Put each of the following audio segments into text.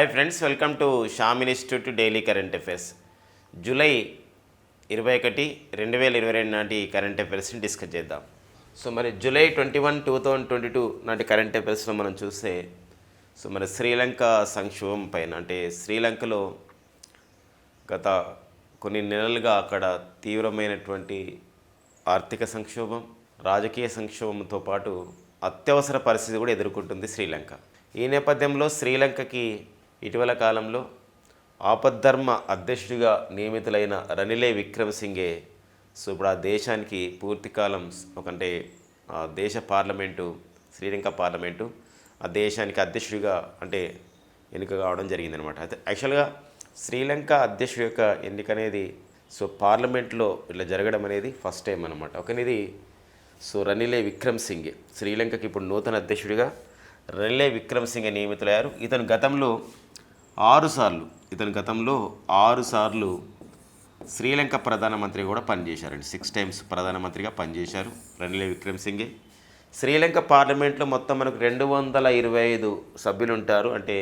Hi friends welcome to Sham institute daily current affairs. July ఇరవై ఒకటి రెండు వేల ఇరవై రెండు నాటి కరెంట్ అఫైర్స్ని డిస్కస్ చేద్దాం. సో మరి July twenty one two thousand twenty two నాటి కరెంట్ అఫైర్స్లో మనం చూస్తే సో మరి శ్రీలంక సంక్షోభం పైన అంటే శ్రీలంకలో గత కొన్ని నెలలుగా అక్కడ తీవ్రమైనటువంటి ఆర్థిక సంక్షోభం రాజకీయ సంక్షోభంతో పాటు అత్యవసర పరిస్థితి కూడా ఎదుర్కొంటుంది శ్రీలంక. ఈ నేపథ్యంలో శ్రీలంకకి ఇటీవల కాలంలో ఆపద్ధర్మ అధ్యక్షుడిగా నియమితులైన రనిలే విక్రమసింగే సో ఇప్పుడు ఆ దేశానికి పూర్తి కాలం ఒకంటే ఆ దేశ పార్లమెంటు శ్రీలంక పార్లమెంటు ఆ దేశానికి అధ్యక్షుడిగా అంటే ఎన్నిక కావడం జరిగిందనమాట అయితే యాక్చువల్గా శ్రీలంక అధ్యక్షుడి యొక్క ఎన్నిక అనేది సో పార్లమెంట్లో ఇట్లా జరగడం అనేది ఫస్ట్ టైం అనమాట ఒకనిది సో రనిలే విక్రమ్ సింగే శ్రీలంకకి ఇప్పుడు నూతన అధ్యక్షుడిగా రనిలే విక్రమ్ సింగ్ నియమితులయ్యారు. ఇతను గతంలో ఆరుసార్లు ఇతని ఇతను గతంలో ఆరుసార్లు శ్రీలంక ప్రధానమంత్రి కూడా పనిచేశారండి. సిక్స్ టైమ్స్ ప్రధానమంత్రిగా పనిచేశారు రనిలే విక్రమ్ సింగే శ్రీలంక పార్లమెంట్లో మొత్తం మనకు రెండు వందల ఇరవై ఐదు సభ్యులు ఉంటారు అంటే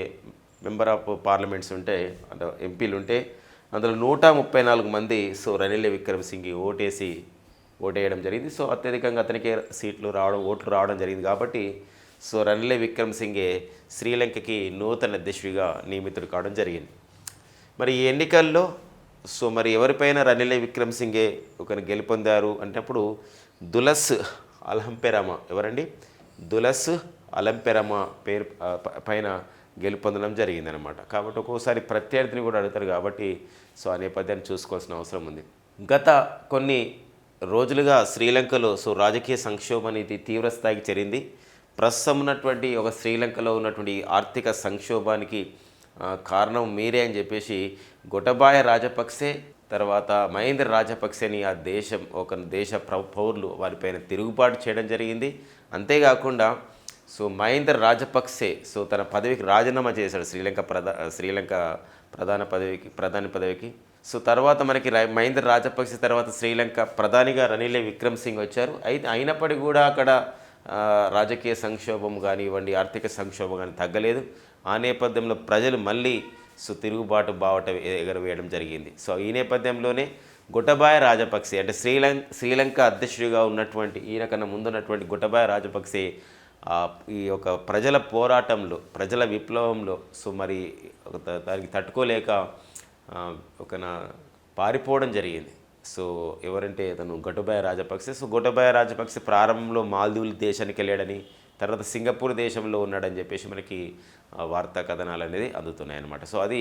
మెంబర్ ఆఫ్ పార్లమెంట్స్ ఉంటే అంటే ఎంపీలు ఉంటే అందులో నూట ముప్పై నాలుగు మంది సో రనిలే విక్రమ్ సింగ్ ఓటేసి ఓటేయడం జరిగింది. సో అత్యధికంగా అతనికే సీట్లు రావడం ఓట్లు రావడం జరిగింది. కాబట్టి సో రనిలే విక్రమ్ సింగే శ్రీలంకకి నూతన అధ్యక్షుడిగా నియమితుడు కావడం జరిగింది. మరి ఈ ఎన్నికల్లో సో మరి ఎవరిపైన రనిలే విక్రమ్ సింగే ఒకరిని గెలుపొందారు అంటప్పుడు దులస్ అలంపెరమ ఎవరండి? దులస్ అలంపెరమ పేరు పైన గెలుపొందడం జరిగిందనమాట కాబట్టి ఒక్కోసారి ప్రత్యర్థిని కూడా అడుగుతారు కాబట్టి సో ఆ నేపథ్యాన్ని చూసుకోవాల్సిన అవసరం ఉంది. గత కొన్ని రోజులుగా శ్రీలంకలో సో రాజకీయ సంక్షోభం అనేది తీవ్రస్థాయికి చేరింది. ప్రస్తుతం ఉన్నటువంటి ఒక శ్రీలంకలో ఉన్నటువంటి ఆర్థిక సంక్షోభానికి కారణం మీరే అని చెప్పేసి గొటబాయ రాజపక్సే తర్వాత మహేంద్ర రాజపక్సేని ఆ దేశం ఒక దేశ ప్ర- పౌరులు వారిపైన తిరుగుబాటు చేయడం జరిగింది. అంతేకాకుండా సో మహేంద్ర రాజపక్సే సో తన పదవికి రాజీనామా చేశాడు శ్రీలంక ప్రధా శ్రీలంక ప్రధాన పదవికి ప్రధాని పదవికి. సో తర్వాత మనకి మహేంద్ర రాజపక్సే తర్వాత శ్రీలంక ప్రధానిగా రనిలే విక్రమ్ సింగ్ వచ్చారు. అయితే అయినప్పటికీ కూడా అక్కడ రాజకీయ సంక్షోభం కానివ్వండి ఆర్థిక సంక్షోభం కానీ తగ్గలేదు. ఆ నేపథ్యంలో ప్రజలు మళ్ళీ సో తిరుగుబాటు బావట ఎగరవేయడం జరిగింది. సో ఈ నేపథ్యంలోనే గుటబాయ రాజపక్సే అంటే శ్రీలంక శ్రీలంక అధ్యక్షుడిగా ఉన్నటువంటి ఈయన కన్నా ముందున్నటువంటి గుటబాయ రాజపక్సే ఈ యొక్క ప్రజల పోరాటంలో ప్రజల విప్లవంలో సో మరి ఒక దానికి తట్టుకోలేక ఒక పారిపోవడం జరిగింది. సో ఎవరంటే అతను గొటబాయ రాజపక్సే సో గొటబాయ రాజపక్సే ప్రారంభంలో మాల్దీవుల దేశానికి వెళ్ళాడని తర్వాత సింగపూర్ దేశంలో ఉన్నాడని చెప్పేసి మనకి వార్తా కథనాలు అనేది అందుతున్నాయి అన్నమాట సో అది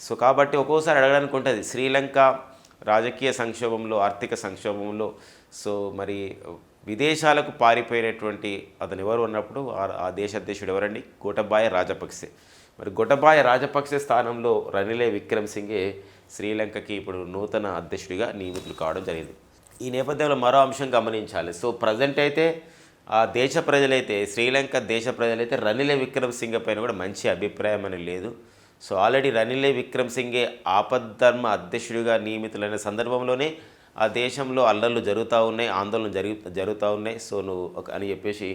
సో కాబట్టి ఒక్కోసారి అడగడానికి ఉంటుంది శ్రీలంక రాజకీయ సంక్షోభంలో ఆర్థిక సంక్షోభంలో సో మరి విదేశాలకు పారిపోయినటువంటి అతను ఎవరు ఉన్నప్పుడు ఆ- ఆ దేశ అధ్యక్షుడు ఎవరండి? గోటబాయ రాజపక్సే మరి గొటబాయ రాజపక్సే స్థానంలో రనిలే విక్రమ్ సింగే శ్రీలంకకి ఇప్పుడు నూతన అధ్యక్షుడిగా నియమితులు కావడం జరిగింది. ఈ నేపథ్యంలో మరో అంశం గమనించాలి. సో ప్రజెంట్ అయితే ఆ దేశ ప్రజలైతే శ్రీలంక దేశ ప్రజలైతే రనిలే విక్రమ్ సింగ్ పైన కూడా మంచి అభిప్రాయం అని లేదు. సో ఆల్రెడీ రనిలే విక్రమ్ సింగే ఆపద్ధర్మ అధ్యక్షుడిగా నియమితులైన సందర్భంలోనే ఆ దేశంలో అల్లర్లు జరుగుతూ ఉన్నాయి ఆందోళనలు జరుగు జరుగుతూ ఉన్నాయి. సో నువ్వు ఒక అని చెప్పేసి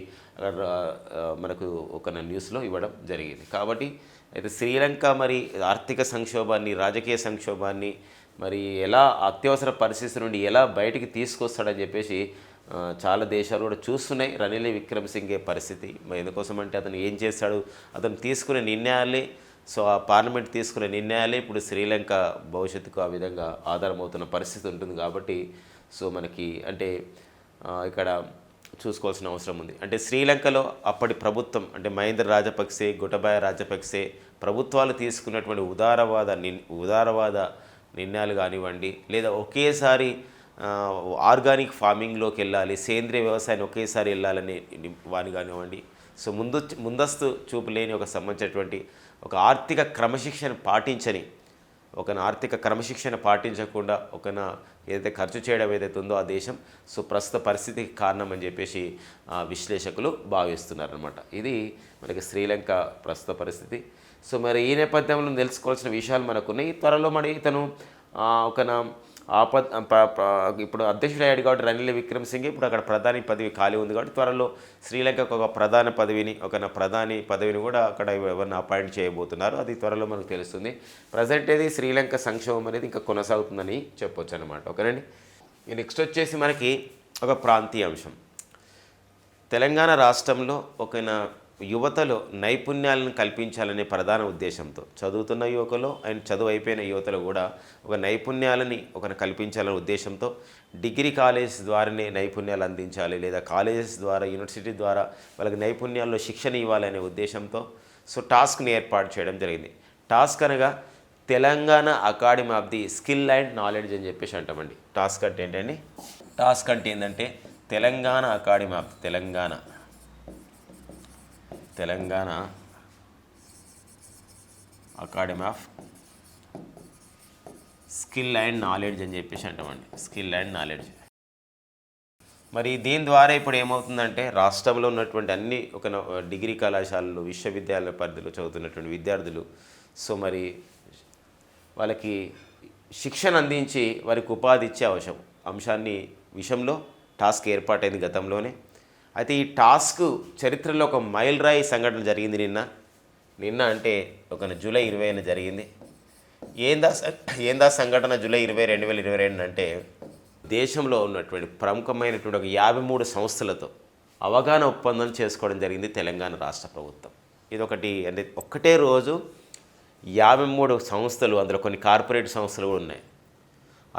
మనకు ఒక న్యూస్లో ఇవ్వడం జరిగింది. కాబట్టి అయితే శ్రీలంక మరి ఆర్థిక సంక్షోభాన్ని రాజకీయ సంక్షోభాన్ని మరి ఎలా అత్యవసర పరిస్థితి నుండి ఎలా బయటికి తీసుకొస్తాడని చెప్పేసి చాలా దేశాలు కూడా చూస్తున్నాయి. రనిల్ విక్రమసింగే పరిస్థితి. మరి ఎందుకోసం అంటే అతను ఏం చేస్తాడు? అతను తీసుకునే నిర్ణయాలే సో ఆ పార్లమెంట్ తీసుకునే నిర్ణయాలే ఇప్పుడు శ్రీలంక భవిష్యత్తుకు ఆ విధంగా ఆధారమవుతున్న పరిస్థితి ఉంటుంది కాబట్టి సో మనకి అంటే ఇక్కడ చూసుకోవాల్సిన అవసరం ఉంది. అంటే శ్రీలంకలో అప్పటి ప్రభుత్వం అంటే మహేంద్ర రాజపక్సే గుటబాయ రాజపక్సే ప్రభుత్వాలు తీసుకున్నటువంటి ఉదారవాద నిర్ ఉదారవాద నిర్ణయాలు కానివ్వండి లేదా ఒకేసారి ఆర్గానిక్ ఫార్మింగ్లోకి వెళ్ళాలి సేంద్రియ వ్యవసాయాన్ని ఒకేసారి వెళ్ళాలని వాని కానివ్వండి. సో ముందు ముందస్తు చూపు లేని ఒక సంబంధించినటువంటి ఒక ఆర్థిక క్రమశిక్షణ పాటించని ఒకన ఆర్థిక క్రమశిక్షణ పాటించకుండా ఒకన ఏదైతే ఖర్చు చేయడం ఏదైతే ఉందో ఆ దేశం సో ప్రస్తుత పరిస్థితికి కారణం అని చెప్పేసి ఆ, విశ్లేషకులు భావిస్తున్నారనమాట ఇది మనకి శ్రీలంక ప్రస్తుత పరిస్థితి. సో మరి ఈ నేపథ్యంలో తెలుసుకోవాల్సిన విషయాలు మనకున్నాయి. త్వరలో మరి ఇతను ఒక నా ఆపద్ ఇప్పుడు అధ్యక్షుడు అయ్యాడు కాబట్టి రనిల్ విక్రమ్ సింగ్ ఇప్పుడు అక్కడ ప్రధాని పదవి ఖాళీ ఉంది కాబట్టి త్వరలో శ్రీలంకకు ఒక ప్రధాన పదవిని ఒక ప్రధాని పదవిని కూడా అక్కడ ఎవరిని అపాయింట్ చేయబోతున్నారు. అది త్వరలో మనకు తెలుస్తుంది. ప్రజెంట్ ఇది శ్రీలంక సంక్షోభం అనేది ఇంకా కొనసాగుతుందని చెప్పొచ్చు అనమాట ఓకేనండి? నెక్స్ట్ వచ్చేసి మనకి ఒక ప్రాంతీయ అంశం. తెలంగాణ రాష్ట్రంలో ఒక యువతలో నైపుణ్యాలను కల్పించాలనే ప్రధాన ఉద్దేశంతో చదువుతున్న యువకులు అండ్ చదువు అయిపోయిన యువతలో కూడా ఒక నైపుణ్యాలని ఒక కల్పించాలనే ఉద్దేశంతో డిగ్రీ కాలేజ్ ద్వారానే నైపుణ్యాలు అందించాలి లేదా కాలేజెస్ ద్వారా యూనివర్సిటీ ద్వారా వాళ్ళకి నైపుణ్యాల్లో శిక్షణ ఇవ్వాలనే ఉద్దేశంతో సో టాస్క్ని ఏర్పాటు చేయడం జరిగింది. టాస్క్ అనగా Telangana academy of the skill and knowledge అని చెప్పేసి అంటామండి. టాస్క్ అంటే ఏంటండి? టాస్క్ అంటే ఏంటంటే Telangana academy of Telangana. Telangana academy of skill and knowledge అని చెప్పేసి అంటామండి. Skill and knowledge. మరి దీని ద్వారా ఇప్పుడు ఏమవుతుందంటే రాష్ట్రంలో ఉన్నటువంటి అన్ని ఒక డిగ్రీ కళాశాలలు విశ్వవిద్యాలయ పరిధిలో చదువుతున్నటువంటి విద్యార్థులు సో మరి వాళ్ళకి శిక్షణ అందించి వారికి ఉపాధి ఇచ్చే అవసరం. అంశాన్ని విషయంలో టాస్క్ ఏర్పాటైంది గతంలోనే. అయితే ఈ టాస్క్ చరిత్రలో ఒక మైల్ రాయి సంఘటన జరిగింది నిన్న. నిన్న అంటే ఒక జూలై ఇరవైన జరిగింది. ఏందా ఏందా సంఘటన జూలై ఇరవై రెండు వేల ఇరవై రెండు అంటే దేశంలో ఉన్నటువంటి ప్రముఖమైనటువంటి ఒక యాభై మూడు సంస్థలతో అవగాహన ఒప్పందం చేసుకోవడం జరిగింది తెలంగాణ రాష్ట్ర ప్రభుత్వం. ఇది ఒకటి అంటే ఒక్కటే రోజు యాభై మూడు సంస్థలు అందులో కొన్ని కార్పొరేట్ సంస్థలు కూడా ఉన్నాయి.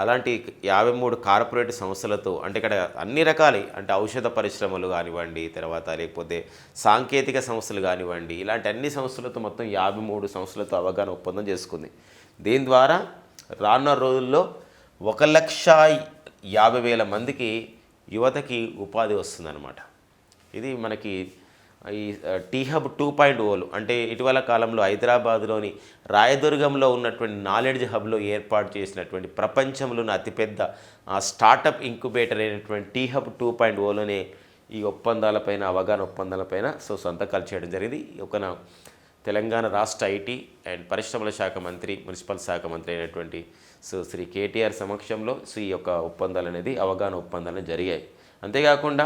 అలాంటి యాభై మూడు కార్పొరేట్ సంస్థలతో అంటే ఇక్కడ అన్ని రకాలి అంటే ఔషధ పరిశ్రమలు కానివ్వండి తర్వాత లేకపోతే సాంకేతిక సంస్థలు కానివ్వండి ఇలాంటి అన్ని సంస్థలతో మొత్తం యాభై మూడు సంస్థలతో అవగాహన ఒప్పందం చేసుకుంది. దీని ద్వారా రానున్న రోజుల్లో ఒక లక్ష యాభై వేల మందికి యువతకి ఉపాధి వస్తుందన్నమాట. ఇది మనకి ఈ టీ హబ్ టూ పాయింట్ ఓలు. అంటే ఇటీవల కాలంలో హైదరాబాద్లోని రాయదుర్గంలో ఉన్నటువంటి నాలెడ్జ్ హబ్లో ఏర్పాటు చేసినటువంటి ప్రపంచంలోని అతిపెద్ద ఆ స్టార్టప్ ఇంక్యుబేటర్ అయినటువంటి టీ హబ్ టూ పాయింట్ ఓలోనే ఈ ఒప్పందాలపైన అవగాహన ఒప్పందాలపైన సో సంతకాలు చేయడం జరిగింది. ఒక తెలంగాణ రాష్ట్ర ఐటీ అండ్ పరిశ్రమల శాఖ మంత్రి మున్సిపల్ శాఖ మంత్రి అయినటువంటి సో శ్రీ కేటీఆర్ సమక్షంలో సో ఈ యొక్క ఒప్పందాలు అనేది అవగాహన ఒప్పందాలు జరిగాయి. అంతేకాకుండా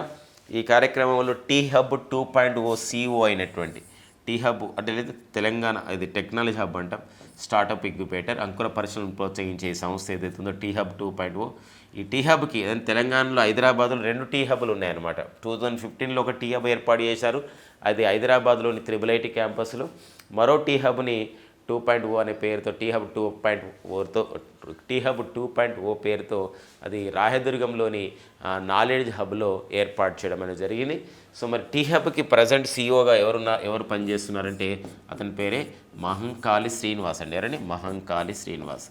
ఈ కార్యక్రమంలో T hub two point O CEO అయినటువంటి టీ హబ్ అంటే లేదా తెలంగాణ ఇది టెక్నాలజీ హబ్ అంటాం. స్టార్టప్ ఇంక్యుబేటర్ అంకుర పరిశ్రమను ప్రోత్సహించే సంస్థ ఏదైతే ఉందో T hub two point O ఈ టీ హబ్కి తెలంగాణలో హైదరాబాద్లో రెండు టీ హబ్లు ఉన్నాయన్నమాట. టూ థౌజండ్ ఫిఫ్టీన్లో ఒక టీ హబ్ ఏర్పాటు చేశారు. అది హైదరాబాద్లోని త్రిబుల్ ఐటీ క్యాంపస్లో మరో టీ హబ్ని టూ పాయింట్ ఓ అనే పేరుతో T hub two point ఓతో T hub two point O పేరుతో అది రాయదుర్గంలోని నాలెడ్జ్ హబ్లో ఏర్పాటు చేయడం అనేది జరిగింది. సో మరి టీ హబ్కి ప్రజెంట్ సీఈఓగా ఎవరున్నా ఎవరు పనిచేస్తున్నారంటే అతని పేరే మహంకాళి శ్రీనివాస్ అండి. ఎవరండి? మహంకాళి శ్రీనివాస్.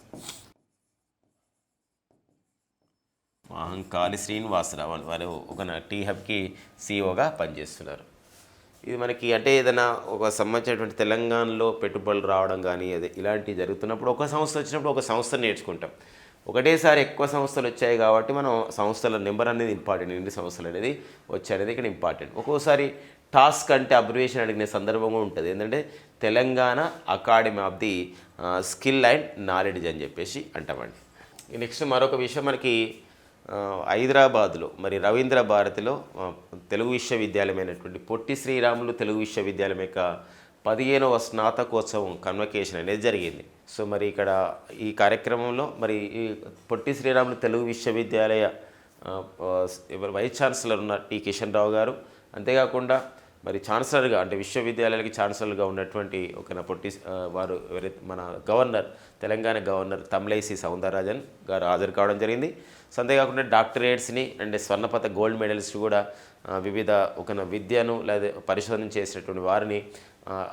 మహంకాళి శ్రీనివాసరావు అని వారు ఒక టీ హబ్కి సీఈఓగా పనిచేస్తున్నారు. ఇది మనకి అంటే ఏదైనా ఒక సంబంధించినటువంటి తెలంగాణలో పెట్టుబడులు రావడం కానీ అదే ఇలాంటివి జరుగుతున్నప్పుడు ఒక సంస్థ వచ్చినప్పుడు ఒక సంస్థ నేర్చుకుంటాం. ఒకటేసారి ఎక్కువ సంస్థలు వచ్చాయి కాబట్టి మనం సంస్థల నెంబర్ అనేది ఇంపార్టెంట్ ఎన్ని సంస్థలు అనేది వచ్చాయి అనేది ఇక్కడ ఇంపార్టెంట్. ఒక్కోసారి టాస్క్ అంటే అబ్రివేషన్ అడిగిన సందర్భం ఉంటుంది. ఏంటంటే Telangana academy of the skill and knowledge అని చెప్పేసి అంటామండి. నెక్స్ట్ మరొక విషయం మనకి హైదరాబాద్లో మరి రవీంద్ర భారతిలో తెలుగు విశ్వవిద్యాలయమైనటువంటి పొట్టి శ్రీరాములు తెలుగు విశ్వవిద్యాలయం యొక్క పదిహేనవ స్నాతకోత్సవం కన్వకేషన్ అనేది జరిగింది. సో మరి ఇక్కడ ఈ కార్యక్రమంలో మరి ఈ పొట్టి శ్రీరాములు తెలుగు విశ్వవిద్యాలయ వైస్ ఛాన్సలర్ ఉన్న టి కిషన్ రావు గారు అంతేకాకుండా మరి ఛాన్సలర్గా అంటే విశ్వవిద్యాలయాలకి ఛాన్సలర్గా ఉన్నటువంటి ఒక పొట్టి వారు మన గవర్నర్ తెలంగాణ గవర్నర్ తమిళైసి సౌందరరాజన్ గారు హాజరు కావడం జరిగింది. సో అంతేకాకుండా డాక్టరేట్స్ని అండ్ స్వర్ణపత గోల్డ్ మెడల్స్ కూడా వివిధ ఒక విద్యను లేదా పరిశోధన చేసినటువంటి వారిని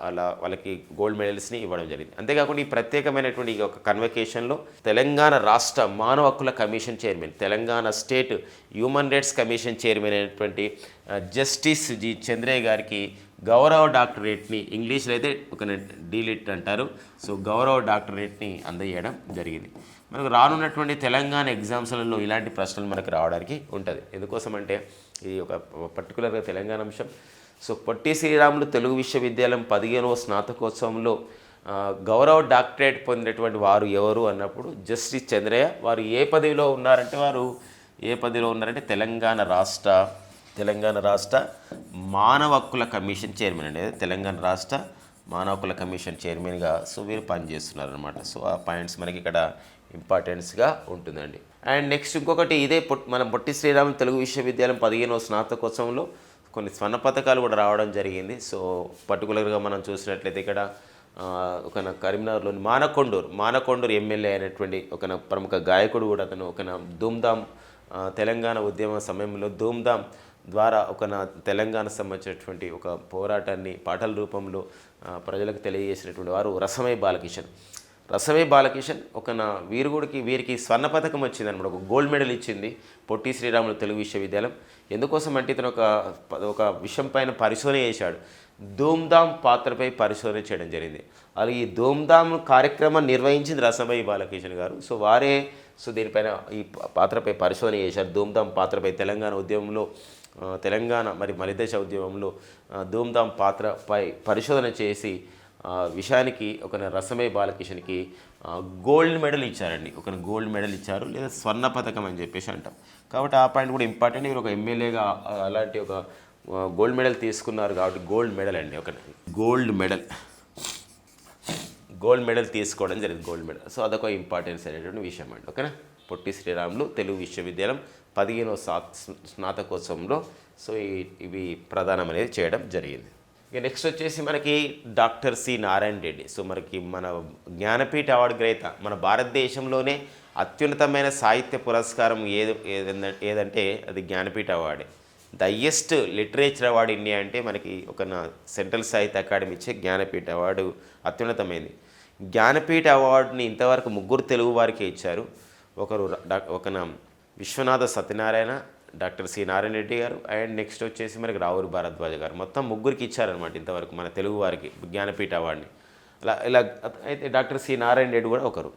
అలా వాళ్ళకి గోల్డ్ మెడల్స్ని ఇవ్వడం జరిగింది. అంతేకాకుండా ఈ ప్రత్యేకమైనటువంటి ఈ యొక్క కన్వకేషన్లో తెలంగాణ రాష్ట్ర మానవ హక్కుల commission chairman Telangana state human rights commission chairman అయినటువంటి జస్టిస్ జి చంద్రయ్య గారికి గౌరవ డాక్టరేట్ని ఇంగ్లీష్లో అయితే ఒక డీలిట్ అంటారు. సో గౌరవ డాక్టరేట్ని అందజేయడం జరిగింది. మనకు రానున్నటువంటి తెలంగాణ ఎగ్జామ్స్లలో ఇలాంటి ప్రశ్నలు మనకు రావడానికి ఉంటుంది. ఎందుకోసం అంటే ఇది ఒక పర్టికులర్గా తెలంగాణ అంశం. సో పొట్టి శ్రీరాములు తెలుగు విశ్వవిద్యాలయం పదిహేనవ స్నాతకోత్సవంలో గౌరవ డాక్టరేట్ పొందినటువంటి వారు ఎవరు అన్నప్పుడు జస్టిస్ చంద్రయ్య వారు ఏ పదవిలో ఉన్నారంటే వారు ఏ పదవిలో ఉన్నారంటే తెలంగాణ రాష్ట్ర తెలంగాణ రాష్ట్ర మానవ హక్కుల కమిషన్ చైర్మన్ అండి. తెలంగాణ రాష్ట్ర మానవ హక్కుల కమిషన్ చైర్మన్గా సో వీరు పనిచేస్తున్నారు అనమాట సో ఆ పాయింట్స్ మనకి ఇక్కడ ఇంపార్టెన్స్గా ఉంటుందండి. అండ్ నెక్స్ట్ ఇంకొకటి ఇదే పొట్ మన పొట్టి శ్రీరామ్ తెలుగు విశ్వవిద్యాలయం పదిహేనవ స్నాతకోత్సవంలో కొన్ని స్వర్ణ పథకాలు కూడా రావడం జరిగింది. సో పర్టికులర్గా మనం చూసినట్లయితే ఇక్కడ ఒక కరీంనగర్లోని మానకొండూరు మానకొండూరు ఎమ్మెల్యే అయినటువంటి ఒక ప్రముఖ గాయకుడు కూడా అతను ఒక ధూమ్ధామ్ తెలంగాణ ఉద్యమ సమయంలో ధూమ్ధామ్ ద్వారా ఒక నా తెలంగాణ సంబంధించినటువంటి ఒక పోరాటాన్ని పాటల రూపంలో ప్రజలకు తెలియజేసినటువంటి వారు రసమై బాలకిషన్. రసవే బాలకిషన్ ఒక నా వీరుగుడికి వీరికి స్వర్ణ పథకం వచ్చింది అనమాట ఒక గోల్డ్ మెడల్ ఇచ్చింది పొట్టి శ్రీరాములు తెలుగు విశ్వవిద్యాలయం. ఎందుకోసం అంటే ఇతను ఒక ఒక విషయం పైన పరిశోధన చేశాడు. ధూమ్ధామ్ పాత్రపై పరిశోధన చేయడం జరిగింది. అలాగే ఈ ధూమ్ధామ్ కార్యక్రమం నిర్వహించింది రసమై బాలకిషన్ గారు. సో వారే సో దీనిపైన ఈ పాత్రపై పరిశోధన చేశారు. ధూమ్ధామ్ పాత్రపై తెలంగాణ ఉద్యమంలో తెలంగాణ మరి మలిదశ ఉద్యమంలో ధూమ్ధామ్ పాత్రపై పరిశోధన చేసి విషయానికి ఒక రసమే బాలకిషన్కి గోల్డ్ మెడల్ ఇచ్చారండి. ఒక గోల్డ్ మెడల్ ఇచ్చారు లేదా స్వర్ణ పథకం అని చెప్పేసి అంటాం. కాబట్టి ఆ పాయింట్ కూడా ఇంపార్టెంట్. మీరు ఒక ఎమ్మెల్యేగా అలాంటి ఒక గోల్డ్ మెడల్ తీసుకున్నారు కాబట్టి గోల్డ్ మెడల్ అండి ఒక గోల్డ్ మెడల్. గోల్డ్ మెడల్ తీసుకోవడం జరిగింది గోల్డ్ మెడల్. సో అదొక ఇంపార్టెన్స్ అనేటువంటి విషయం అండి ఓకేనా? పొట్టి శ్రీరాములు తెలుగు విశ్వవిద్యాలయం పదిహేనో సా స్నాతకోత్సవంలో సో ఇవి ప్రధానం అనేది చేయడం జరిగింది. ఇక నెక్స్ట్ వచ్చేసి మనకి doctor C Narayana Reddy. So మనకి మన జ్ఞానపీఠ అవార్డు గ్రహీత మన భారతదేశంలోనే అత్యున్నతమైన సాహిత్య పురస్కారం ఏది ఏదంటే ఏదంటే అది Jnanpith అవార్డే. The highest literature award India అంటే మనకి ఒక నా సెంట్రల్ సాహిత్య అకాడమీ ఇచ్చే జ్ఞానపీఠ అవార్డు అత్యున్నతమైంది. జ్ఞానపీఠ అవార్డుని ఇంతవరకు ముగ్గురు తెలుగు వారికే ఇచ్చారు. ఒకరు డా- ఒక నా Vishwanatha Satyanarayana doctor C Narayana Reddy garu. And next వచ్చేసి మనకి రావురి భారద్వాజ గారు. మొత్తం ముగ్గురికి ఇచ్చారనమాట ఇంతవరకు మన తెలుగు వారికి జ్ఞానపీఠ అవార్డుని అలా ఇలా అయితే డాక్టర్ సి నారాయణ రెడ్డి కూడా ఒకరు.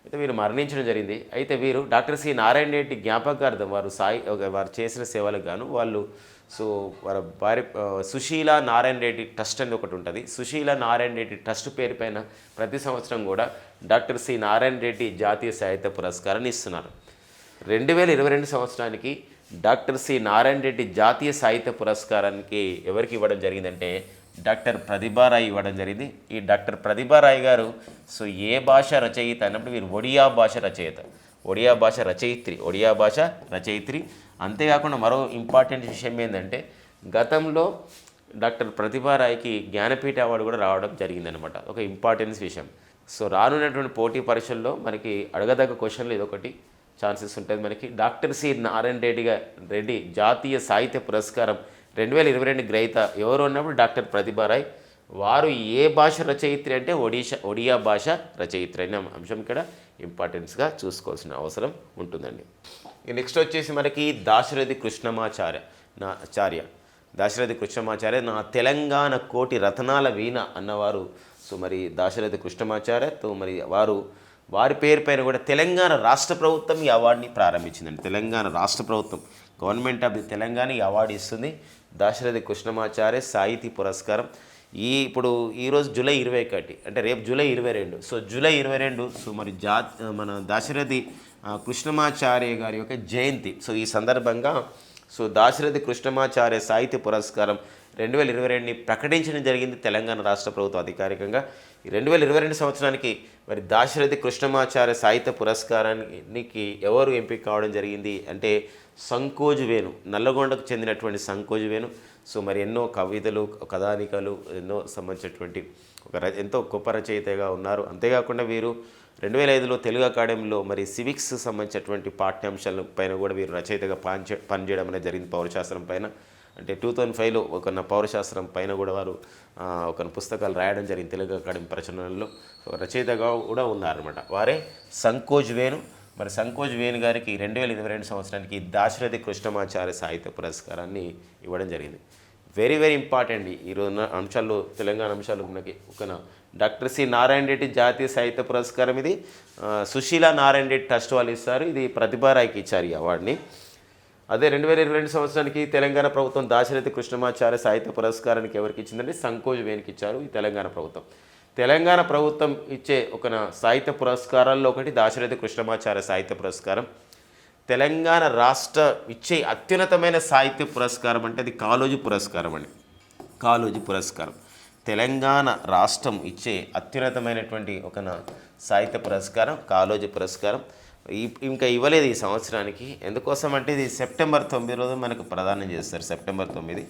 అయితే వీరు మరణించడం జరిగింది. అయితే వీరు డాక్టర్ సి నారాయణ రెడ్డి జ్ఞాపకార్థం వారు సాయి ఒక- వారు చేసిన సేవలకు గాను వాళ్ళు సో వారి భార్య సుశీల నారాయణ రెడ్డి ట్రస్ట్ అని ఒకటి ఉంటుంది. సుశీల నారాయణ రెడ్డి ట్రస్ట్ పేరు పైన ప్రతి సంవత్సరం కూడా డాక్టర్ సి నారాయణ రెడ్డి జాతీయ సాహిత్య పురస్కారాన్ని ఇస్తున్నారు. రెండు వేల ఇరవై రెండు సంవత్సరానికి డాక్టర్ సి నారాయణ రెడ్డి జాతీయ సాహిత్య పురస్కారానికి ఎవరికి ఇవ్వడం జరిగిందంటే డాక్టర్ ప్రతిభారాయ్ ఇవ్వడం జరిగింది. ఈ డాక్టర్ ప్రతిభారాయ్ గారు సో ఏ భాష రచయిత? అన్నప్పుడు వీరు ఒడియా భాష రచయిత. ఒడియా భాష రచయిత్రి ఒడియా భాష రచయిత్రి. అంతేకాకుండా మరో ఇంపార్టెంట్ విషయం ఏంటంటే గతంలో డాక్టర్ ప్రతిభారాయ్కి జ్ఞానపీఠ అవార్డు కూడా రావడం జరిగిందనమాట ఒక ఇంపార్టెన్స్ విషయం. సో రానున్నటువంటి పోటీ పరీక్షల్లో మనకి అడగదగ్గ క్వశ్చన్లు ఇదొకటి. ఛాన్సెస్ ఉంటుంది మనకి డాక్టర్ సి నారాయణ రెడ్డి రెడ్డి జాతీయ సాహిత్య పురస్కారం రెండు వేల ఇరవై రెండు గ్రహీత ఎవరు అన్నప్పుడు డాక్టర్ ప్రతిభారాయ్ వారు ఏ భాష రచయిత్రి అంటే ఒడిషా ఒడియా భాష రచయిత్రి అనే అంశం ఇక్కడ ఇంపార్టెన్స్గా చూసుకోవాల్సిన అవసరం ఉంటుందండి. నెక్స్ట్ వచ్చేసి మనకి దాశరథి కృష్ణమాచార్య నా ఆచార్య దాశరథి కృష్ణమాచార్య నా తెలంగాణ కోటి రతనాల వీణ అన్నవారు. సో మరి దాశరథి కృష్ణమాచార్యతో మరి వారు వారి పేరు పైన కూడా తెలంగాణ రాష్ట్ర ప్రభుత్వం ఈ అవార్డుని ప్రారంభించిందండి. తెలంగాణ రాష్ట్ర ప్రభుత్వం గవర్నమెంట్ ఆఫ్ ది తెలంగాణ ఈ అవార్డు ఇస్తుంది. దాశరథి కృష్ణమాచార్య సాహితీ పురస్కారం. ఈ ఇప్పుడు ఈరోజు జూలై ఇరవై ఒకటి అంటే రేపు జూలై ఇరవై రెండు. సో జూలై ఇరవై రెండు సో మరి జా మన దాశరథి కృష్ణమాచార్య గారి యొక్క జయంతి. సో ఈ సందర్భంగా సో దాశరథి కృష్ణమాచార్య సాహిత్య పురస్కారం రెండు వేల ఇరవై రెండుని ప్రకటించడం జరిగింది తెలంగాణ రాష్ట్ర ప్రభుత్వం అధికారికంగా. రెండు వేల ఇరవై రెండు సంవత్సరానికి మరి దాశరథి కృష్ణమాచార్య సాహిత్య పురస్కారానికి ఎవరు ఎంపిక కావడం జరిగింది అంటే సంకోజు వేణు నల్లగొండకు చెందినటువంటి సంకోజు వేణు. సో మరి ఎన్నో కవితలు కథానికలు ఎన్నో సంబంధించినటువంటి ఒక ర- ఎంతో గొప్ప రచయితగా ఉన్నారు. అంతేకాకుండా వీరు రెండు వేల ఐదులో తెలుగు అకాడమీలో మరి సివిక్స్ సంబంధించినటువంటి పాఠ్యాంశాల పైన కూడా వీరు రచయితగా పనిచే పనిచేయడం అనేది జరిగింది పౌరశాస్త్రం పైన. అంటే టూ థౌజండ్ ఫైవ్లో ఒక పౌరశాస్త్రం పైన కూడా వారు ఒక పుస్తకాలు రాయడం జరిగింది తెలుగు అకాడమీ ప్రచురణలో రచయితగా కూడా ఉన్నారన్నమాట. వారే సంకోజ్ వేణు. మరి సంకోజ్ వేణు గారికి రెండు వేల ఇరవై రెండు సంవత్సరానికి దాశరథి కృష్ణమాచార్య సాహిత్య పురస్కారాన్ని ఇవ్వడం జరిగింది. వెరీ వెరీ ఇంపార్టెంట్ ఈ రోజున అంశాలు తెలంగాణ అంశాలు మనకి ఒక డాక్టర్ సి నారాయణ రెడ్డి జాతీయ సాహిత్య పురస్కారం ఇది. సుశీల నారాయణ రెడ్డి ట్రస్ట్ వాళ్ళు ఇస్తారు. ఇది ప్రతిభారాయికి ఇచ్చారు ఈ అవార్డుని. అదే రెండు వేల ఇరవై రెండు సంవత్సరానికి తెలంగాణ ప్రభుత్వం దాశరథి కృష్ణమాచార్య సాహిత్య పురస్కారానికి ఎవరికి ఇచ్చిందంటే సంకోజ్ వేనికి ఇచ్చారు ఈ తెలంగాణ ప్రభుత్వం. తెలంగాణ ప్రభుత్వం ఇచ్చే ఒక సాహిత్య పురస్కారాల్లో ఒకటి దాశరథి కృష్ణమాచార్య సాహిత్య పురస్కారం. తెలంగాణ రాష్ట్ర ఇచ్చే అత్యున్నతమైన సాహిత్య పురస్కారం అంటే అది కాలోజీ పురస్కారం అండి. కాలోజీ పురస్కారం. తెలంగాణ రాష్ట్రం ఇచ్చే అత్యున్నతమైనటువంటి ఒక సాహిత్య పురస్కారం కాలోజీ పురస్కారం. ఇంకా ఇవ్వలేదు ఈ సంవత్సరానికి. ఎందుకోసం అంటే ఇది సెప్టెంబర్ తొమ్మిది రోజు మనకు ప్రదానం చేస్తారు సెప్టెంబర్ తొమ్మిది.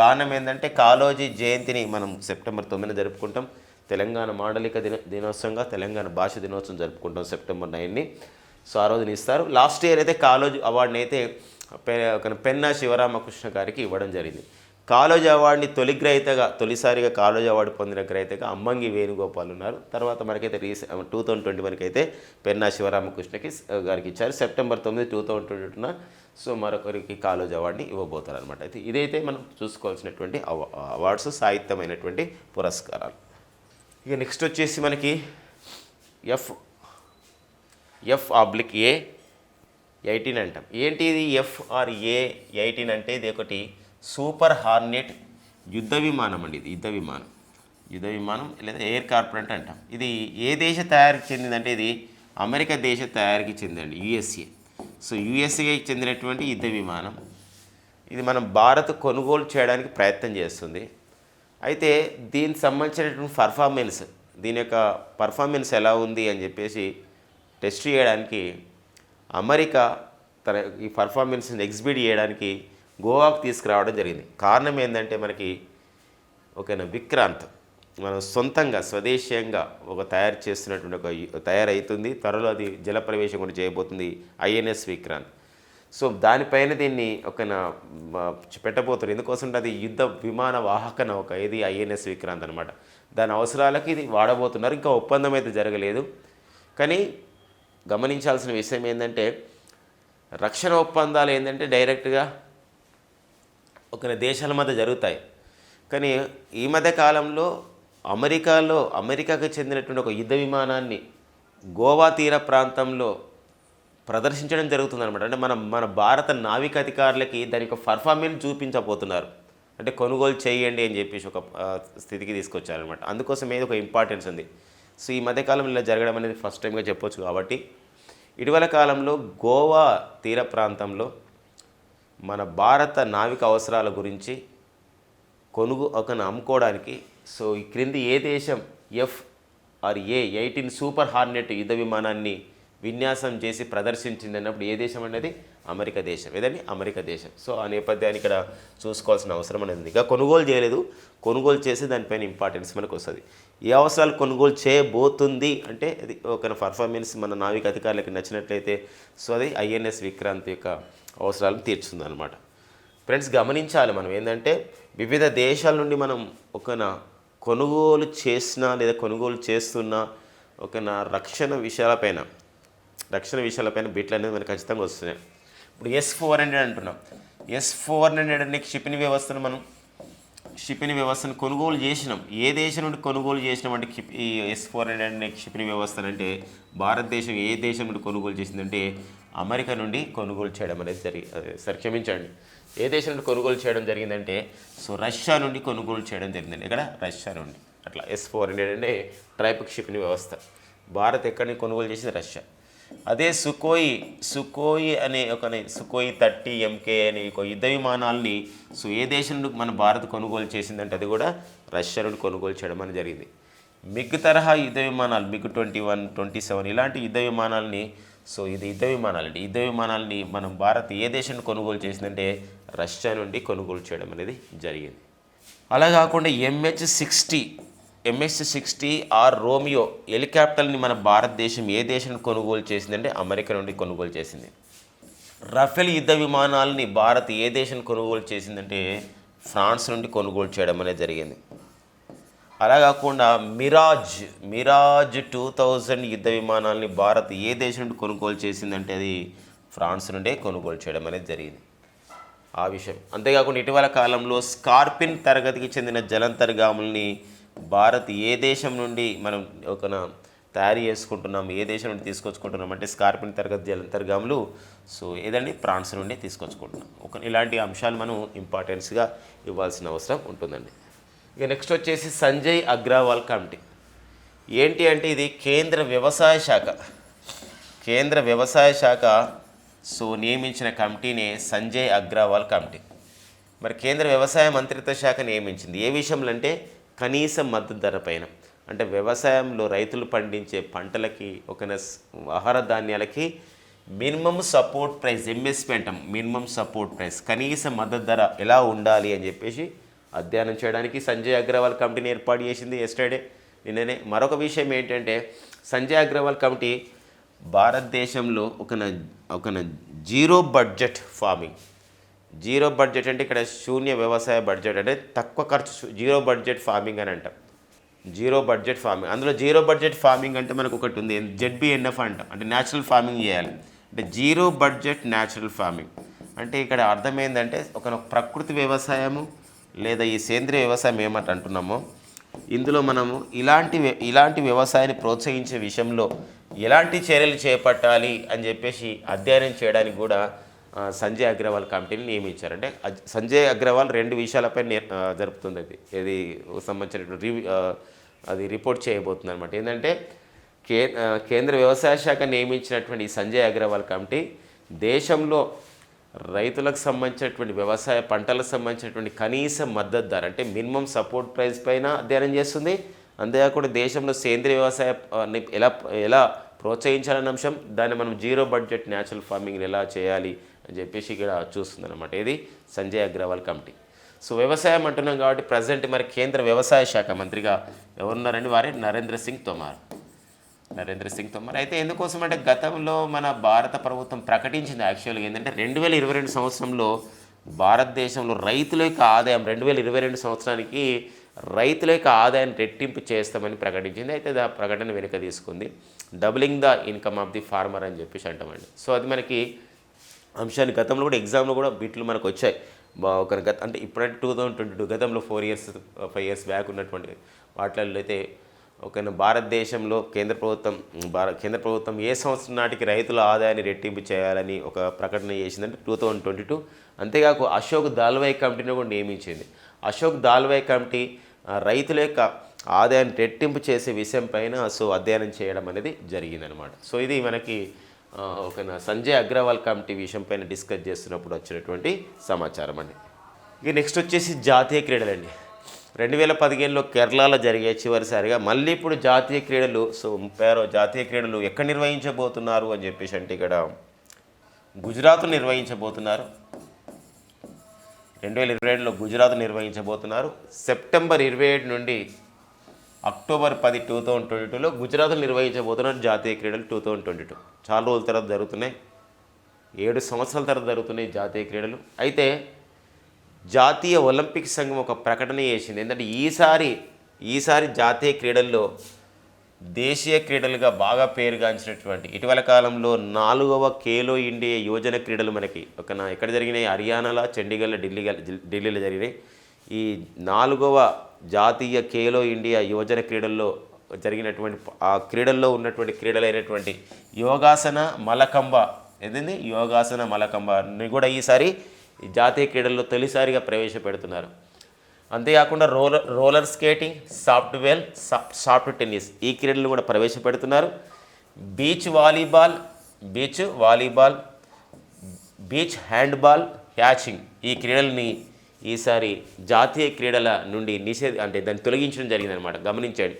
కారణం ఏంటంటే కాలోజీ జయంతిని మనం సెప్టెంబర్ తొమ్మిదిన జరుపుకుంటాం. తెలంగాణ మాండలిక దిన దినోత్సవంగా తెలంగాణ భాష దినోత్సవం జరుపుకుంటాం సెప్టెంబర్ నైన్ని. సో ఆ రోజున ఇస్తారు. లాస్ట్ ఇయర్ అయితే కాలోజీ అవార్డుని అయితే పెన్నా శివరామకృష్ణ గారికి ఇవ్వడం జరిగింది. కాలోజీ అవార్డుని తొలి గ్రహీతగా తొలిసారిగా కాలోజీ అవార్డు పొందిన గ్రహీతగా అమ్మంగి వేణుగోపాల్ ఉన్నారు. తర్వాత మనకైతే రీసె టూ థౌజండ్ ట్వంటీ వన్కి అయితే పెన్నా శివరామకృష్ణకి గారికి ఇచ్చారు. సెప్టెంబర్ తొమ్మిది టూ థౌజండ్ ట్వంటీన సో మరొకరికి కాలోజీ అవార్డుని ఇవ్వబోతారు అనమాట అయితే ఇదైతే మనం చూసుకోవాల్సినటువంటి అవార్డ్స్ సాహిత్యమైనటువంటి పురస్కారాలు. ఇక నెక్స్ట్ వచ్చేసి మనకి F F oblique A eighteen అంటాం. ఏంటి ఇది ఎఫ్ఆర్ఏ ఎయిటీన్ అంటే ఇది ఒకటి సూపర్ హార్నెట్ యుద్ధ విమానం అండి ఇది యుద్ధ విమానం యుద్ధ విమానం లేదా ఎయిర్ కార్పొరేట్ అంటాం. ఇది ఏ దేశ తయారీకి చెందిందంటే ఇది అమెరికా దేశ తయారీకి చెందిందండి యుఎస్ఏ. సో యుఎస్ఏకి చెందినటువంటి యుద్ధ విమానం ఇది మనం భారత్ కొనుగోలు చేయడానికి ప్రయత్నం చేస్తుంది. అయితే దీనికి సంబంధించినటువంటి పర్ఫార్మెన్స్ దీని యొక్క పర్ఫార్మెన్స్ ఎలా ఉంది అని చెప్పేసి టెస్ట్ చేయడానికి అమెరికా తన ఈ పర్ఫార్మెన్స్ని ఎగ్జిబిట్ చేయడానికి గోవాకు తీసుకురావడం జరిగింది. కారణం ఏంటంటే మనకి ఓకేనా విక్రాంత్ మనం సొంతంగా స్వదేశీయంగా ఒక తయారు చేస్తున్నటువంటి ఒక తయారవుతుంది త్వరలో అది జలప్రవేశం కూడా చేయబోతుంది ఐఎన్ఎస్ విక్రాంత్. సో దానిపైన దీన్ని ఒక పెట్టబోతున్నారు. ఎందుకోసం అంటే అది యుద్ధ విమాన వాహక నౌక ఇది ఐఎన్ఎస్ విక్రాంత్ అనమాట దాని అవసరాలకి ఇది వాడబోతున్నారు. ఇంకా ఒప్పందం అయితే జరగలేదు. కానీ గమనించాల్సిన విషయం ఏంటంటే రక్షణ ఒప్పందాలు ఏంటంటే డైరెక్ట్గా ఒకరి దేశాల మధ్య జరుగుతాయి. కానీ ఈ మధ్య కాలంలో అమెరికాలో అమెరికాకు చెందినటువంటి ఒక యుద్ధ విమానాన్ని గోవా తీర ప్రాంతంలో ప్రదర్శించడం జరుగుతుంది అనమాట అంటే మన మన భారత నావిక అధికారులకి దాని యొక్క పర్ఫార్మెన్స్ చూపించబోతున్నారు. అంటే కొనుగోలు చేయండి అని చెప్పేసి ఒక స్థితికి తీసుకొచ్చారనమాట అందుకోసం ఏదో ఒక ఇంపార్టెన్స్ ఉంది. సో ఈ మధ్యకాలంలో ఇలా జరగడం అనేది ఫస్ట్ టైంగా చెప్పొచ్చు కాబట్టి ఇటీవల కాలంలో గోవా తీర ప్రాంతంలో మన భారత నావిక అవసరాల గురించి కొనుగో ఒక అమ్ముకోవడానికి సో ఈ క్రింది ఏ దేశం F R A eighteen super hornet యుద్ధ విమానాన్ని విన్యాసం చేసి ప్రదర్శించింది అన్నప్పుడు ఏ దేశం అనేది? అమెరికా దేశం. ఏదండి? అమెరికా దేశం. సో ఆ నేపథ్యాన్ని ఇక్కడ చూసుకోవాల్సిన అవసరం అనేది ఉంది. ఇంకా కొనుగోలు చేయలేదు. కొనుగోలు చేసి దానిపైన ఇంపార్టెన్స్ మనకు వస్తుంది. ఏ అవసరాలు కొనుగోలు చేయబోతుంది అంటే అది ఒక పర్ఫార్మెన్స్ మన నావిక అధికారులకు నచ్చినట్లయితే. సో అది ఐఎన్ఎస్ విక్రాంత్ యొక్క అవసరాలను తీర్చుతుంది అనమాట ఫ్రెండ్స్ గమనించాలి మనం ఏంటంటే వివిధ దేశాల నుండి మనం ఒక కొనుగోలు చేసిన లేదా కొనుగోలు చేస్తున్న ఒక నా రక్షణ విషయాలపైన రక్షణ విషయాలపైన బిట్లు అనేది మనకు ఖచ్చితంగా వస్తున్నాయి. ఇప్పుడు ఎస్ ఫోర్ హండ్రెడ్ అంటున్నాం. ఎస్ ఫోర్ హండ్రెడ్ అనే క్షిపణి వ్యవస్థను మనం క్షిపణి వ్యవస్థను కొనుగోలు చేసినాం. ఏ దేశం నుండి కొనుగోలు చేసినాం అంటే ఈ ఎస్ ఫోర్ హండ్రెడ్ అనే క్షిపణి వ్యవస్థను అంటే భారతదేశం ఏ దేశం నుండి కొనుగోలు చేసిందంటే అమెరికా నుండి కొనుగోలు చేయడం అనేది జరిగి సరే క్షమించండి. ఏ దేశం నుండి కొనుగోలు చేయడం జరిగిందంటే సో రష్యా నుండి కొనుగోలు చేయడం జరిగిందండి. ఇక్కడ రష్యా నుండి. అట్లా ఎస్ ఫోర్ హండ్రెడ్ అంటే ట్రైప్ క్షిపణి వ్యవస్థ. భారత్ ఎక్కడిని కొనుగోలు చేసింది రష్యా. అదే సుకోయి సుకోయి అనే ఒక సుకోయి థర్టీ ఎంకే అనే ఒక యుద్ధ విమానాల్ని సో ఏ దేశం మన భారత్ కొనుగోలు చేసిందంటే అది కూడా రష్యా నుండి కొనుగోలు చేయడం అనేది జరిగింది. మిగ్ తరహా యుద్ధ విమానాలు MiG twenty one twenty seven ఇలాంటి యుద్ధ విమానాలని సో ఇది యుద్ధ విమానాలు అండి. యుద్ధ విమానాలని మనం భారత్ ఏ దేశం కొనుగోలు చేసిందంటే రష్యా నుండి కొనుగోలు చేయడం అనేది జరిగింది. అలా కాకుండా MH sixty MS sixty R Romeo హెలికాప్టర్ని మన భారతదేశం ఏ దేశం కొనుగోలు చేసిందంటే అమెరికా నుండి కొనుగోలు చేసింది. రఫేల్ యుద్ధ విమానాలని భారత్ ఏ దేశం కొనుగోలు చేసిందంటే ఫ్రాన్స్ నుండి కొనుగోలు చేయడం అనేది జరిగింది. అలా కాకుండా మిరాజ్ మిరాజ్ టూ థౌజండ్ యుద్ధ విమానాలని భారత్ ఏ దేశం నుండి కొనుగోలు చేసిందంటే అది ఫ్రాన్స్ నుండే కొనుగోలు చేయడం అనేది జరిగింది. ఆ విషయం. అంతేకాకుండా ఇటీవల కాలంలో స్కార్పిన్ తరగతికి చెందిన జలంతర్గాముల్ని భారత్ ఏ దేశం నుండి మనం ఒక తయారు చేసుకుంటున్నాం ఏ దేశం నుండి తీసుకొచ్చుకుంటున్నాం అంటే స్కార్పిన్ తరగతి జలంతర్గాములు సో ఏదండి? ఫ్రాన్స్ నుండి తీసుకొచ్చుకుంటున్నాం. ఒక ఇలాంటి అంశాలు మనం ఇంపార్టెన్స్గా ఇవ్వాల్సిన అవసరం ఉంటుందండి. ఇక నెక్స్ట్ వచ్చేసి సంజయ్ అగ్రవాల్ కమిటీ. ఏంటి అంటే ఇది కేంద్ర వ్యవసాయ శాఖ. కేంద్ర వ్యవసాయ శాఖ సో నియమించిన కమిటీనే సంజయ్ అగ్రవాల్ కమిటీ. మరి కేంద్ర వ్యవసాయ మంత్రిత్వ శాఖ నియమించింది. ఏ విషయంలో అంటే కనీస మద్దతు ధర పైన. అంటే వ్యవసాయంలో రైతులు పండించే పంటలకి ఒక ఆహార ధాన్యాలకి మినిమం సపోర్ట్ ప్రైస్ ఎంఎస్పి అంటాం మినిమం సపోర్ట్ ప్రైస్ కనీస మద్దతు ధర ఎలా ఉండాలి అని చెప్పేసి అధ్యయనం చేయడానికి సంజయ్ అగ్రవాల్ కమిటీని ఏర్పాటు చేసింది ఎస్టర్డే నిన్ననే మరొక విషయం ఏంటంటే సంజయ్ అగ్రవాల్ కమిటీ భారతదేశంలో ఒక ఒక zero budget farming. Zero budget అంటే ఇక్కడ శూన్య వ్యవసాయ బడ్జెట్ అంటే తక్కువ ఖర్చు జీరో బడ్జెట్ ఫార్మింగ్ అని అంటాం. Zero budget farming. అందులో జీరో బడ్జెట్ ఫార్మింగ్ అంటే మనకు ఒకటి ఉంది జెడ్బిఎన్ఎఫ్ అంటాం. అంటే న్యాచురల్ ఫార్మింగ్ చేయాలి. అంటే జీరో బడ్జెట్ న్యాచురల్ ఫార్మింగ్. అంటే ఇక్కడ అర్థమైందంటే ఒక ప్రకృతి వ్యవసాయము లేదా ఈ సేంద్రియ వ్యవసాయం ఏమంట అంటున్నామో ఇందులో మనము ఇలాంటి వ్య- ఇలాంటి వ్యవసాయాన్ని ప్రోత్సహించే విషయంలో ఎలాంటి చర్యలు చేపట్టాలి అని చెప్పేసి అధ్యయనం చేయడానికి కూడా సంజయ్ అగ్రవాల్ కమిటీని నియమించారు. అంటే సంజయ్ అగ్రవాల్ రెండు విషయాలపై జరుపుతుంది అది. ఇది సంబంధించిన రివ్యూ అది రిపోర్ట్ చేయబోతుంది అనమాట ఏంటంటే కే కేంద్ర వ్యవసాయ శాఖ నియమించినటువంటి ఈ సంజయ్ అగ్రవాల్ కమిటీ దేశంలో రైతులకు సంబంధించినటువంటి వ్యవసాయ పంటలకు సంబంధించినటువంటి కనీస మద్దతు ధర అంటే మినిమం సపోర్ట్ ప్రైస్ పైన అధ్యయనం చేస్తుంది. అంతేకాకుండా దేశంలో సేంద్రియ వ్యవసాయ ఎలా ఎలా ప్రోత్సహించాలనే అంశం దాన్ని మనం జీరో బడ్జెట్ న్యాచురల్ ఫార్మింగ్ ఎలా చేయాలి అని చెప్పేసి ఇక్కడ చూస్తుంది అనమాట ఇది సంజయ్ అగ్రవాల్ కమిటీ. సో వ్యవసాయం అంటున్నాం కాబట్టి ప్రజెంట్ మరి కేంద్ర వ్యవసాయ శాఖ మంత్రిగా ఎవరున్నారండి? వారే నరేంద్ర సింగ్ తోమార్. నరేంద్ర సింగ్ తోమర్. అయితే ఎందుకోసం అంటే గతంలో మన భారత ప్రభుత్వం ప్రకటించింది యాక్చువల్గా ఏంటంటే రెండు వేల ఇరవై రెండు సంవత్సరంలో భారతదేశంలో రైతుల యొక్క ఆదాయం రెండు వేల ఇరవై రెండు సంవత్సరానికి రైతుల యొక్క ఆదాయాన్ని రెట్టింపు చేస్తామని ప్రకటించింది. అయితే ఆ ప్రకటన వెనుక తీసుకుంది. Doubling the income of the farmer అని చెప్పేసి అంటామండి. సో అది మనకి అంశాన్ని గతంలో కూడా ఎగ్జామ్లో కూడా బిట్లు మనకు వచ్చాయి. బా- ఒక గత అంటే ఇప్పుడంటే టూ థౌజండ్ ట్వంటీ టూ గతంలో four years five years back ఉన్నటువంటి వాటిల్లో అయితే ఒక భారతదేశంలో కేంద్ర ప్రభుత్వం భారత కేంద్ర ప్రభుత్వం ఏ సంవత్సరం నాటికి రైతుల ఆదాయాన్ని రెట్టింపు చేయాలని ఒక ప్రకటన చేసిందంటే టూ థౌజండ్ ట్వంటీ టూ. అంతేకాక అశోక్ దాల్వాయ్ కమిటీని కూడా నియమించింది. అశోక్ దాల్వాయ్ కమిటీ రైతుల యొక్క ఆదాయాన్ని రెట్టింపు చేసే విషయం పైన సో అధ్యయనం చేయడం అనేది జరిగిందనమాట. సో ఇది మనకి ఓకేనా. ఒక సంజయ్ అగ్రవాల్ కమిటీ విషయం పైన డిస్కస్ చేస్తున్నప్పుడు వచ్చినటువంటి సమాచారం అండి. ఇక నెక్స్ట్ వచ్చేసి జాతీయ క్రీడలండి. రెండు వేల పదిహేనులో కేరళలో జరిగే చివరిసారిగా మళ్ళీ ఇప్పుడు జాతీయ క్రీడలు సో ముప్పై జాతీయ క్రీడలు ఎక్కడ నిర్వహించబోతున్నారు అని చెప్పేసి అంటే ఇక్కడ గుజరాత్ నిర్వహించబోతున్నారు. రెండు వేల ఇరవై ఏడులో గుజరాత్ నిర్వహించబోతున్నారు. సెప్టెంబర్ ఇరవై ఏడు నుండి అక్టోబర్ పది టూ థౌజండ్ ట్వంటీ టూలో గుజరాత్లో నిర్వహించబోతున్నారు జాతీయ క్రీడలు టూ థౌజండ్ ట్వంటీ టూ. చాలా రోజుల తర్వాత జరుగుతున్నాయి. ఏడు సంవత్సరాల తర్వాత జరుగుతున్నాయి జాతీయ క్రీడలు. అయితే జాతీయ ఒలింపిక్ సంఘం ఒక ప్రకటన చేసింది. ఏంటంటే ఈసారి ఈసారి జాతీయ క్రీడల్లో దేశీయ క్రీడలుగా బాగా పేరుగాంచినటువంటి ఇటీవల కాలంలో నాలుగవ ఖేలో ఇండియా యువజన క్రీడలు మనకి ఒక నా ఎక్కడ జరిగినాయి? హర్యానాలో చండీగఢ్లో ఢిల్లీ ఢిల్లీలో జరిగినాయి. ఈ నాలుగవ జాతీయ ఖేలో ఇండియా యువజన క్రీడల్లో జరిగినటువంటి ఆ క్రీడల్లో ఉన్నటువంటి క్రీడలైనటువంటి యోగాసన మలకంబ ఏంటండి? యోగాసన మలకంబని కూడా ఈసారి జాతీయ క్రీడల్లో తొలిసారిగా ప్రవేశపెడుతున్నారు. అంతేకాకుండా roller roller skating software soft tennis ఈ క్రీడలు కూడా ప్రవేశపెడుతున్నారు. Beach volleyball beach volleyball beach handball yachting ఈ క్రీడల్ని ఈసారి జాతీయ క్రీడల నుండి నిషేధ అంటే దాన్ని తొలగించడం జరిగిందనమాట గమనించండి.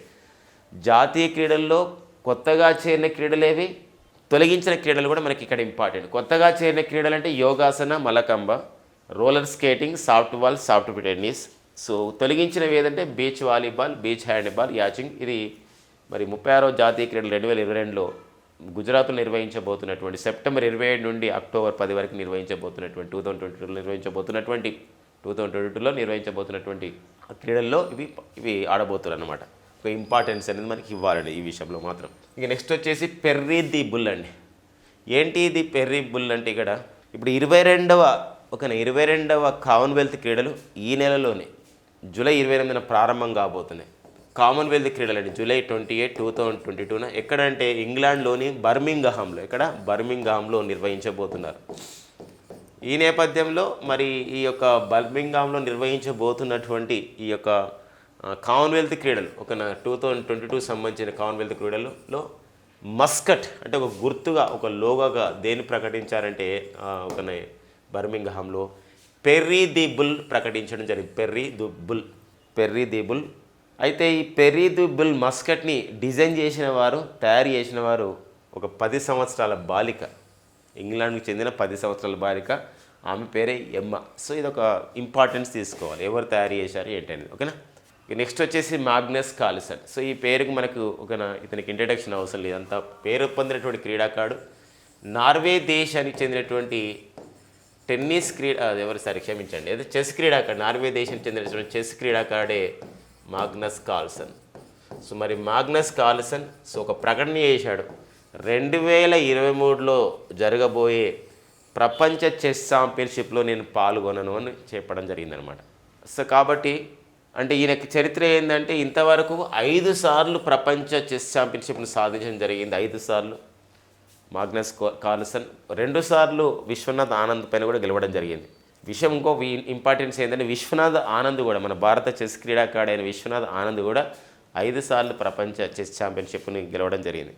జాతీయ క్రీడల్లో కొత్తగా చేరిన క్రీడలేవి తొలగించిన క్రీడలు కూడా మనకి ఇక్కడ ఇంపార్టెంట్. కొత్తగా చేరిన క్రీడలు అంటే yogasana mallakhamb roller skating soft ball soft tennis. So తొలగించినవి ఏదంటే beach volleyball beach handball yachting. ఇది మరి ముప్పై ఆరో జాతీయ క్రీడలు రెండు వేల ఇరవై రెండులో గుజరాత్లో నిర్వహించబోతున్నటువంటి సెప్టెంబర్ ఇరవై ఏడు నుండి అక్టోబర్ పది వరకు నిర్వహించబోతున్నటువంటి టూ థౌజండ్ ట్వంటీ టూలో నిర్వహించబోతున్నటువంటి టూ థౌజండ్ ట్వంటీ టూలో నిర్వహించబోతున్నటువంటి క్రీడల్లో ఇవి ఇవి ఆడబోతున్నారు అనమాట ఒక ఇంపార్టెన్స్ అనేది మనకి ఇవ్వాలండి ఈ విషయంలో మాత్రం. ఇక నెక్స్ట్ వచ్చేసి పెర్రీ ది బుల్ అండి. ఏంటి ఇది పెర్రీ బుల్ అంటే ఇక్కడ ఇప్పుడు ఇరవై రెండవ ఒక ఇరవై రెండవ కామన్వెల్త్ క్రీడలు ఈ నెలలోనే జూలై ఇరవై ఎనిమిదిన ప్రారంభం కాబోతున్నాయి. కామన్వెల్త్ క్రీడలు అండి July twenty eight two thousand twenty టూన. ఎక్కడంటే ఇంగ్లాండ్లోని బర్మింగ్హామ్లో ఇక్కడ బర్మింగ్హామ్లో నిర్వహించబోతున్నారు. ఈ నేపథ్యంలో మరి ఈ యొక్క బర్మింగ్హామ్లో నిర్వహించబోతున్నటువంటి ఈ యొక్క కామన్వెల్త్ క్రీడలు ఒక టూ థౌజండ్ ట్వంటీ టూ సంబంధించిన కామన్వెల్త్ క్రీడలలో మస్కట్ అంటే ఒక గుర్తుగా ఒక లోగోగా దేన్ని ప్రకటించారంటే ఒక బర్మింగ్హామ్లో పెర్రీ ది బుల్ ప్రకటించడం జరిగింది. Perry the bull Perry the bull. అయితే ఈ పెర్రీ ది బుల్ మస్కట్ని డిజైన్ చేసిన వారు తయారు చేసిన వారు ఒక పది సంవత్సరాల బాలిక. ఇంగ్లాండ్కి చెందిన పది సంవత్సరాల బాలిక. ఆమె పేరే ఎమ్మ. సో ఇది ఒక ఇంపార్టెన్స్ తీసుకోవాలి. ఎవరు తయారు చేశారు ఏంటనేది. ఓకేనా? నెక్స్ట్ వచ్చేసి మాగ్నస్ కాల్సన్. సో ఈ పేరుకి మనకు ఒక ఇతనికి ఇంట్రడక్షన్ అవసరం లేదు. అంత పేరు పొందినటువంటి క్రీడాకారుడు. నార్వే దేశానికి చెందినటువంటి టెన్నిస్ క్రీడ ఎవరు సరే క్షమించండి. అదే చెస్ క్రీడాకారుడు నార్వే దేశానికి చెందినటువంటి చెస్ క్రీడాకారుడే మాగ్నస్ కాల్సన్. సో మరి మాగ్నస్ కాల్సన్ సో ఒక ప్రకటన చేశాడు. రెండు వేల ఇరవై మూడులో జరగబోయే ప్రపంచ చెస్ ఛాంపియన్షిప్లో నేను పాల్గొనను అని చెప్పడం జరిగిందనమాట సో కాబట్టి అంటే ఈయనకి చరిత్ర ఏంటంటే ఇంతవరకు ఐదు సార్లు ప్రపంచ చెస్ ఛాంపియన్షిప్ను సాధించడం జరిగింది. ఐదు సార్లు. మాగ్నస్ కో- రెండు రెండుసార్లు విశ్వనాథ్ ఆనంద్ పైన కూడా గెలవడం జరిగింది. విషయం ఇంకో ఇంపార్టెన్స్ ఏంటంటే విశ్వనాథ్ ఆనంద్ కూడా మన భారత చెస్ క్రీడాకారుడు అయిన విశ్వనాథ్ ఆనంద్ కూడా ఐదు సార్లు ప్రపంచ చెస్ ఛాంపియన్షిప్ని గెలవడం జరిగింది.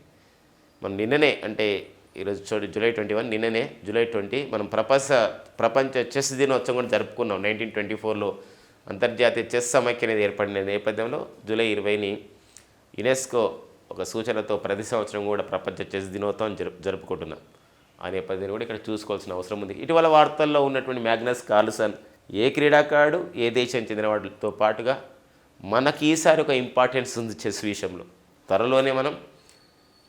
మనం నిన్ననే అంటే ఈరోజు చూడు జూలై ట్వంటీ వన్ నిన్ననే జూలై ట్వంటీ మనం ప్రపంచ ప్రపంచ చెస్ దినోత్సవం కూడా జరుపుకున్నాం. నైన్టీన్ ట్వంటీ ఫోర్లో అంతర్జాతీయ చెస్ సమైక్య అనేది ఏర్పడిన నేపథ్యంలో జూలై ఇరవైని యునెస్కో ఒక సూచనతో ప్రతి సంవత్సరం కూడా ప్రపంచ చెస్ దినోత్సవం జరుపు జరుపుకుంటున్నాం. ఆ నేపథ్యం కూడా ఇక్కడ చూసుకోవాల్సిన అవసరం ఉంది. ఇటీవల వార్తల్లో ఉన్నటువంటి మ్యాగ్నస్ కార్ల్సన్ ఏ క్రీడాకారుడు ఏ దేశం చెందిన వాటితో పాటుగా మనకి ఈసారి ఒక ఇంపార్టెన్స్ ఉంది చెస్ విషయంలో. త్వరలోనే మనం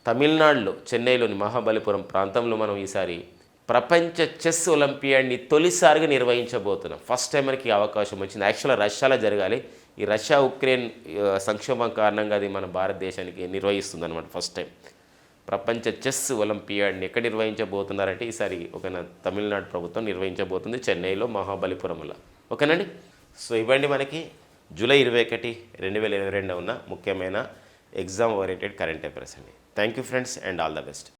తమిళనాడులో చెన్నైలోని మహాబలిపురం ప్రాంతంలో మనం ఈసారి ప్రపంచ చెస్ ఒలింపియాడ్ని తొలిసారిగా నిర్వహించబోతున్నాం. ఫస్ట్ టైం మనకి అవకాశం వచ్చింది. యాక్చువల్గా రష్యాలో జరగాలి. ఈ రష్యా ఉక్రెయిన్ సంక్షోభం కారణంగా అది మన భారతదేశానికి నిర్వహిస్తుంది అనమాట ఫస్ట్ టైం. ప్రపంచ చెస్ ఒలింపియాడ్ని ఎక్కడ నిర్వహించబోతున్నారంటే ఈసారి ఒక తమిళనాడు ప్రభుత్వం నిర్వహించబోతుంది చెన్నైలో మహాబలిపురంలో. ఓకేనండి? సో ఇవ్వండి మనకి. జూలై ఇరవై ఒకటి రెండు వేల ఇరవై రెండు ఉన్న ముఖ్యమైన ఎగ్జామ్ ఓరియంటెడ్ కరెంట్ అఫైర్స్ అండి. Thank you, friends, and all the best.